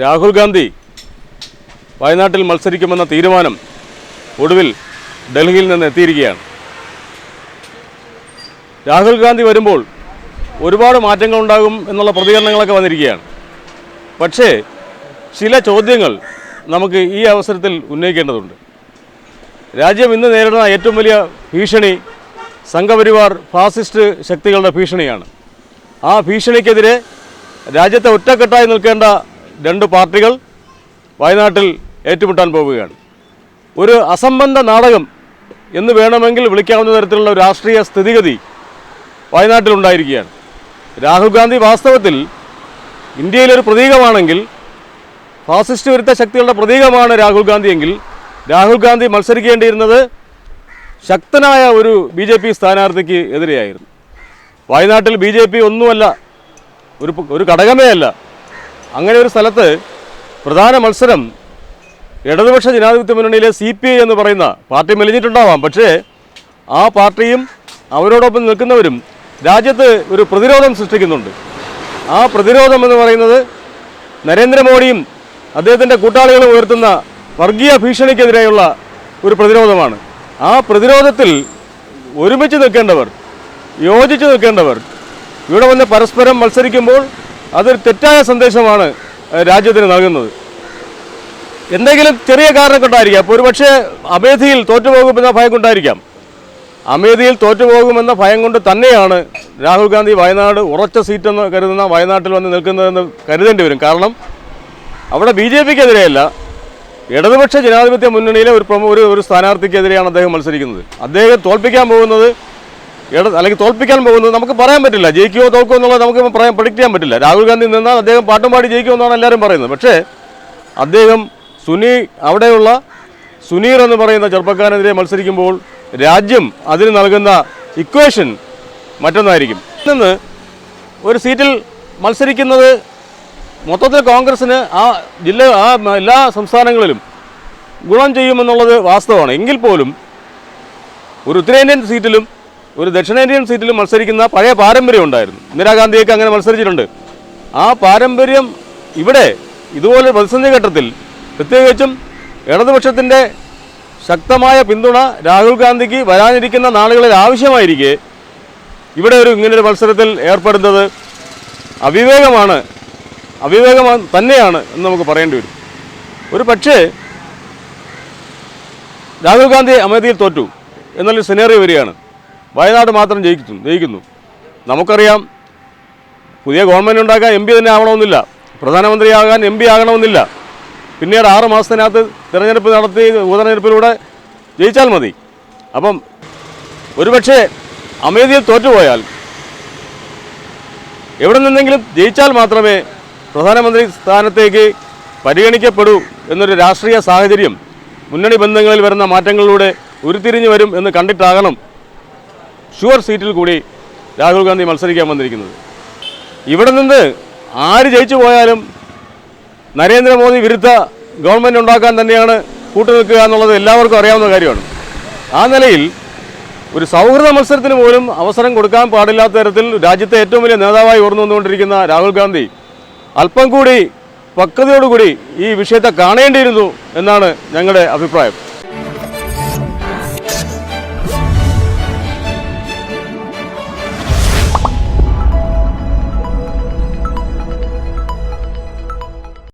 രാഹുൽ ഗാന്ധി വയനാട്ടിൽ മത്സരിക്കുമെന്ന തീരുമാനം ഒടുവിൽ ഡൽഹിയിൽ നിന്ന് എത്തിയിരിക്കുകയാണ്. രാഹുൽ ഗാന്ധി വരുമ്പോൾ ഒരുപാട് മാറ്റങ്ങൾ ഉണ്ടാകും എന്നുള്ള പ്രതികരണങ്ങളൊക്കെ വന്നിരിക്കുകയാണ്. പക്ഷേ ചില ചോദ്യങ്ങൾ നമുക്ക് ഈ അവസരത്തിൽ ഉന്നയിക്കേണ്ടതുണ്ട്. രാജ്യം ഇന്ന് നേരിടുന്ന ഏറ്റവും വലിയ ഭീഷണി സംഘപരിവാർ ഫാസിസ്റ്റ് ശക്തികളുടെ ഭീഷണിയാണ്. ആ ഭീഷണിക്കെതിരെ രാജ്യത്തെ ഒറ്റക്കെട്ടായി നിൽക്കേണ്ട രണ്ട് പാർട്ടികൾ വയനാട്ടിൽ ഏറ്റുമുട്ടാൻ പോവുകയാണ്. ഒരു അസംബന്ധ നാടകം എന്ന് വേണമെങ്കിൽ വിളിക്കാവുന്ന തരത്തിലുള്ള രാഷ്ട്രീയ സ്ഥിതിഗതി വയനാട്ടിലുണ്ടായിരിക്കുകയാണ്. രാഹുൽ ഗാന്ധി വാസ്തവത്തിൽ ഇന്ത്യയിലൊരു പ്രതീകമാണെങ്കിൽ ഫാസിസ്റ്റ് വിരുദ്ധ ശക്തികളുടെ പ്രതീകമാണ് രാഹുൽ ഗാന്ധി എങ്കിൽ രാഹുൽ ഗാന്ധി മത്സരിക്കേണ്ടിയിരുന്നത് ശക്തനായ ഒരു ബി ജെ പി സ്ഥാനാർത്ഥിക്ക് എതിരെയായിരുന്നു. വയനാട്ടിൽ ബി ജെ പി ഒന്നുമല്ല ഒരു ഒരു ഘടകമേ അല്ല. അങ്ങനെ ഒരു സ്ഥലത്ത് പ്രധാന മത്സരം ഇടതുപക്ഷ ജനാധിപത്യ മുന്നണിയിലെ സി പി ഐ എന്ന് പറയുന്ന പാർട്ടി മെലിഞ്ഞിട്ടുണ്ടാവാം. പക്ഷേ ആ പാർട്ടിയും അവരോടൊപ്പം നിൽക്കുന്നവരും രാജ്യത്ത് ഒരു പ്രതിരോധം സൃഷ്ടിക്കുന്നുണ്ട്. ആ പ്രതിരോധം എന്ന് പറയുന്നത് നരേന്ദ്രമോദിയും അദ്ദേഹത്തിന്റെ കൂട്ടാളികളും ഉയർത്തുന്ന വർഗീയ ഭീഷണിക്കെതിരെയുള്ള ഒരു പ്രതിരോധമാണ്. ആ പ്രതിരോധത്തിൽ ഒരുമിച്ച് നിൽക്കേണ്ടവർ യോജിച്ച് നിൽക്കേണ്ടവർ ഇവിടെ വന്ന് പരസ്പരം മത്സരിക്കുമ്പോൾ അതൊരു തെറ്റായ സന്ദേശമാണ് രാജ്യത്തിന് നൽകുന്നത്. എന്തെങ്കിലും ചെറിയ കാരണം കൊണ്ടായിരിക്കാം അപ്പോൾ ഒരുപക്ഷെ അമേധിയിൽ തോറ്റുപോകുമെന്ന ഭയം കൊണ്ടായിരിക്കാം അമേധിയിൽ തോറ്റുപോകുമെന്ന ഭയം കൊണ്ട് തന്നെയാണ് രാഹുൽ ഗാന്ധി വയനാട് ഉറച്ച സീറ്റെന്ന് കരുതുന്ന വയനാട്ടിൽ വന്ന് നിൽക്കുന്നതെന്ന് കരുതേണ്ടി വരും. കാരണം അവിടെ ബി ജെ പിക്കെതിരെയല്ല ഇടതുപക്ഷ ജനാധിപത്യ മുന്നണിയിലെ ഒരു പ്രമു ഒരു ഒരു സ്ഥാനാർത്ഥിക്കെതിരെയാണ് അദ്ദേഹം മത്സരിക്കുന്നത്. അദ്ദേഹം തോൽപ്പിക്കാൻ പോകുന്നത് അല്ലെങ്കിൽ തോൽപ്പിക്കാൻ പോകുന്നത് നമുക്ക് പറയാൻ പറ്റില്ല. ജയിക്കുമോ തോൽക്കുമോ എന്നുള്ളത് നമുക്ക് പറയാൻ പ്രഡിക്റ്റ് ചെയ്യാൻ പറ്റില്ല. രാഹുൽ ഗാന്ധി നിന്നാൽ അദ്ദേഹം പാട്ടും പാടി ജയിക്കുമെന്നാണ് എല്ലാവരും പറയുന്നത്. പക്ഷേ അദ്ദേഹം സുനി അവിടെയുള്ള സുനീർ എന്ന് പറയുന്ന ചെറുപ്പക്കാരനെതിരെ മത്സരിക്കുമ്പോൾ രാജ്യം അതിന് നൽകുന്ന ഇക്വേഷൻ മറ്റൊന്നായിരിക്കും. നിന്ന് ഒരു സീറ്റിൽ മത്സരിക്കുന്നത് മൊത്തത്തിൽ കോൺഗ്രസ്സിന് ആ ജില്ല ആ എല്ലാ സംസ്ഥാനങ്ങളിലും ഗുണം ചെയ്യുമെന്നുള്ളത് വാസ്തവമാണ്. എങ്കിൽ പോലും ഒരു ഉത്തരേന്ത്യൻ സീറ്റിലും ഒരു ദക്ഷിണേന്ത്യൻ സീറ്റിൽ മത്സരിക്കുന്ന പഴയ പാരമ്പര്യം ഉണ്ടായിരുന്നു. ഇന്ദിരാഗാന്ധിയൊക്കെ അങ്ങനെ മത്സരിച്ചിട്ടുണ്ട്. ആ പാരമ്പര്യം ഇവിടെ ഇതുപോലെ പ്രതിസന്ധി ഘട്ടത്തിൽ പ്രത്യേകിച്ചും ഇടതുപക്ഷത്തിന്റെ ശക്തമായ പിന്തുണ രാഹുൽ ഗാന്ധിക്ക് വരാനിരിക്കുന്ന നാളുകളിൽ ആവശ്യമായിരിക്കെ ഇവിടെ ഒരു ഇങ്ങനൊരു മത്സരത്തിൽ ഏർപ്പെടുന്നത് അവിവേകമാണ്. അവിവേകം തന്നെയാണ് എന്ന് നമുക്ക് പറയേണ്ടി വരും. ഒരു പക്ഷേ രാഹുൽ ഗാന്ധി അമേധിയിൽ തോറ്റു. എന്നൊരു സിനേറിയോ വരികയാണ്. വയനാട് മാത്രം ജയിക്കുന്നു ജയിക്കുന്നു. നമുക്കറിയാം പുതിയ ഗവൺമെന്റ് ഉണ്ടാക്കാൻ എം പി തന്നെ ആവണമെന്നില്ല. പ്രധാനമന്ത്രിയാകാൻ എം പി ആകണമെന്നില്ല. പിന്നീട് ആറ് മാസത്തിനകത്ത് തിരഞ്ഞെടുപ്പ് നടത്തി ഉപതെരഞ്ഞെടുപ്പിലൂടെ ജയിച്ചാൽ മതി. അപ്പം ഒരുപക്ഷെ അമേധിയിൽ തോറ്റുപോയാൽ എവിടെ നിന്നെങ്കിലും ജയിച്ചാൽ മാത്രമേ പ്രധാനമന്ത്രി സ്ഥാനത്തേക്ക് പരിഗണിക്കപ്പെടൂ എന്നൊരു രാഷ്ട്രീയ സാഹചര്യം മുന്നണി ബന്ധങ്ങളിൽ വരുന്ന മാറ്റങ്ങളിലൂടെ ഉരുത്തിരിഞ്ഞു വരും എന്ന് കണ്ടിട്ടാകണം ഷുവർ സീറ്റിൽ കൂടി രാഹുൽ ഗാന്ധി മത്സരിക്കാൻ വന്നിരിക്കുന്നത്. ഇവിടെ നിന്ന് ആര് ജയിച്ചു പോയാലും നരേന്ദ്രമോദി വിരുദ്ധ ഗവൺമെന്റ് ഉണ്ടാക്കാൻ തന്നെയാണ് കൂട്ടുനിൽക്കുക എന്നുള്ളത് എല്ലാവർക്കും അറിയാവുന്ന കാര്യമാണ്. ആ നിലയിൽ ഒരു സൗഹൃദ മത്സരത്തിന് പോലും അവസരം കൊടുക്കാൻ പാടില്ലാത്ത തരത്തിൽ രാജ്യത്തെ ഏറ്റവും വലിയ നേതാവായി ഉയർന്നു വന്നുകൊണ്ടിരിക്കുന്ന രാഹുൽ ഗാന്ധി അല്പം കൂടി പക്വതയോടുകൂടി ഈ വിഷയത്തെ കാണേണ്ടിയിരുന്നു എന്നാണ് ഞങ്ങളുടെ അഭിപ്രായം.